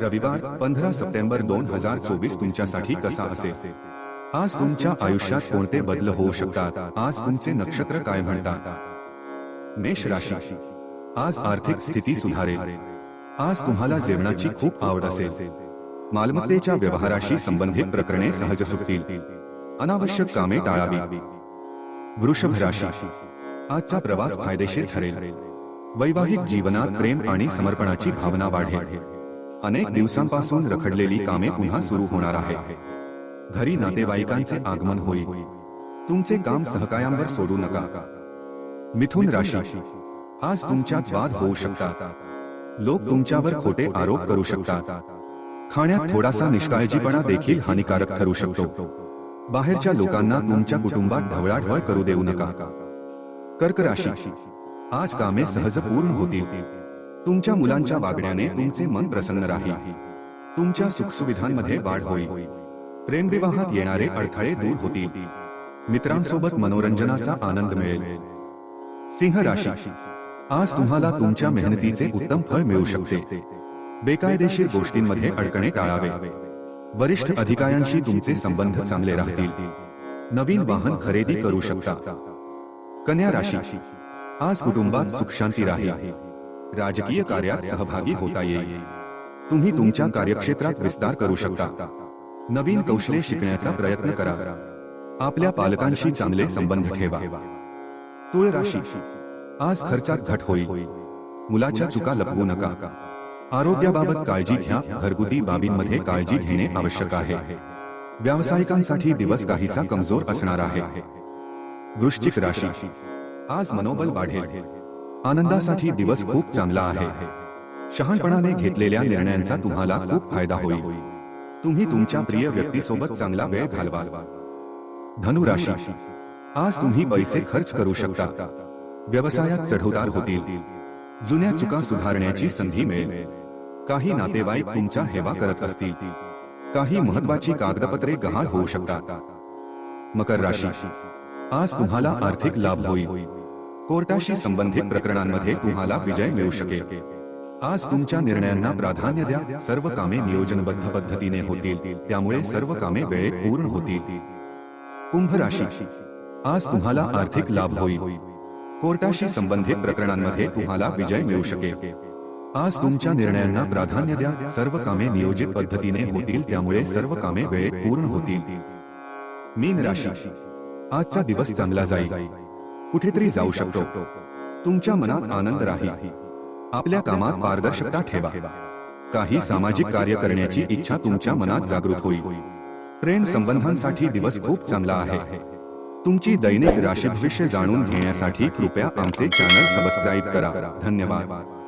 रविवार पंधरा सप्टेंबर दोन हजार चोवीस तुमच्यासाठी कसा असेल? आज तुमच्या आयुष्यात कोणते बदल होऊ शकतात? आज तुमचे नक्षत्र काय म्हणतात? मेष राशी. आज आर्थिक स्थिती सुधारेल. आज तुम्हाला जेवणाची खूप आवड असेल. मालमत्तेच्या व्यवहाराशी संबंधित प्रकरणे सहज सुटतील. अनावश्यक कामे टाळावी. वृषभ राशी. आजचा प्रवास फायदेशीर ठरेल. वैवाहिक जीवनात प्रेम आणि समर्पणाची भावना वाढेल. अनेक दिवसांपासून रखडलेली कामे पुन्हा सुरू होणार आहे घरी नातेवाईकांचे आगमन होईल. तुमचे काम सहकायांवर सोडू नका. मिथुन राशी. आज तुमच्यात वाद होऊ शकतात. लोक तुमच्यावर खोटे आरोप करू शकतात. खाण्यात थोडासा निष्काळजीपणा देखील हानिकारक ठरू शकतो. बाहेरच्या लोकांना तुमच्या कुटुंबात ढवळाढवळ करू देऊ नका. कर्क राशी. आज कामे सहज पूर्ण होतील. तुमच्या मुलांच्या वागण्याने तुमचे मन प्रसन्न राहील. तुमच्या सुखसुविधांमध्ये वाढ होईल. प्रेमविवाहात येणारे अडथळे दूर होतील. मित्रांसोबत मनोरंजनाचा आनंद मिळेल. सिंह राशी. आज तुम्हाला तुमच्या मेहनतीचे उत्तम फळ मिळू शकते. बेकायदेशीर गोष्टींमध्ये अडकणे टाळावे. वरिष्ठ अधिकाऱ्यांशी तुमचे संबंध चांगले राहतील. नवीन वाहन खरेदी करू शकता. कन्या राशी. आज कुटुंबात सुखशांती राहील. राजकीय कार्यात सहभागी होता येईल. तुम्ही तुमच्या कार्यक्षेत्रात विस्तार करू शकता. नवीन कौशल्ये शिकण्याचा प्रयत्न करा. आपल्या पालकांशी चांगले संबंध ठेवा. तुळ राशी आज खर्चात घट होईल. मुलाच्या चुका लपवू नका. आरोग्याबाबत काळजी घ्या. घरगुती बाबींमध्ये काळजी घेणे आवश्यक आहे. व्यावसायिकांसाठी दिवस काहीसा कमज़ोर असणार आहे. वृश्चिक राशी. आज मनोबल वाढेल. आनंदासाठी दिवस खूप चांगला आहे. शहाणपणाने घेतलेल्या निर्णयांचा तुम्हाला खूप फायदा होईल. तुम्ही तुमच्या प्रिय व्यक्तीसोबत चांगला वेळ घालवाल. धनु राशी आज तुम्ही पैसे खर्च करू शकता. व्यवसायात चढउतार होतील. जुन्या चुका सुधारण्याची संधी मिळेल. काही नातेवाईक तुमच्या हेवा करत असतील. काही महत्वाची कागदपत्रे गहाळ होऊ शकतात. मकर राशी. आज तुम्हाला आर्थिक लाभ होईल. कोर्टाशी संबंधित प्रकरणांमध्ये तुम्हाला विजय मिळू शकेल. आज तुमच्या निर्णयांना प्राधान्य द्या. सर्व कामे नियोजनबद्ध पद्धतीने होतील. त्यामुळे सर्व कामे वेळेत पूर्ण होतील. कुंभ राशी. आज तुम्हाला आर्थिक लाभ होईल. कोर्टाशी संबंधित प्रकरणांमध्ये तुम्हाला विजय मिळू शकेल. आज तुमच्या निर्णयांना प्राधान्य द्या. सर्व कामे नियोजित पद्धतीने होतील. त्यामुळे सर्व कामे वेळेत पूर्ण होतील. मीन राशी. आजचा दिवस चांगला जाईल. कुठेतरी जाऊ शकतो. तुमच्या मनात आनंद राहील. आपल्या कामात पारदर्शकता ठेवा. काही सामाजिक कार्य करण्याची इच्छा तुमच्या मनात जागृत होईल. प्रेम संबंधांसाठी दिवस खूप चांगला आहे. तुमची दैनिक राशी भविष्य जाणून घेण्यासाठी कृपया आमचे चॅनल सबस्क्राईब करा. धन्यवाद.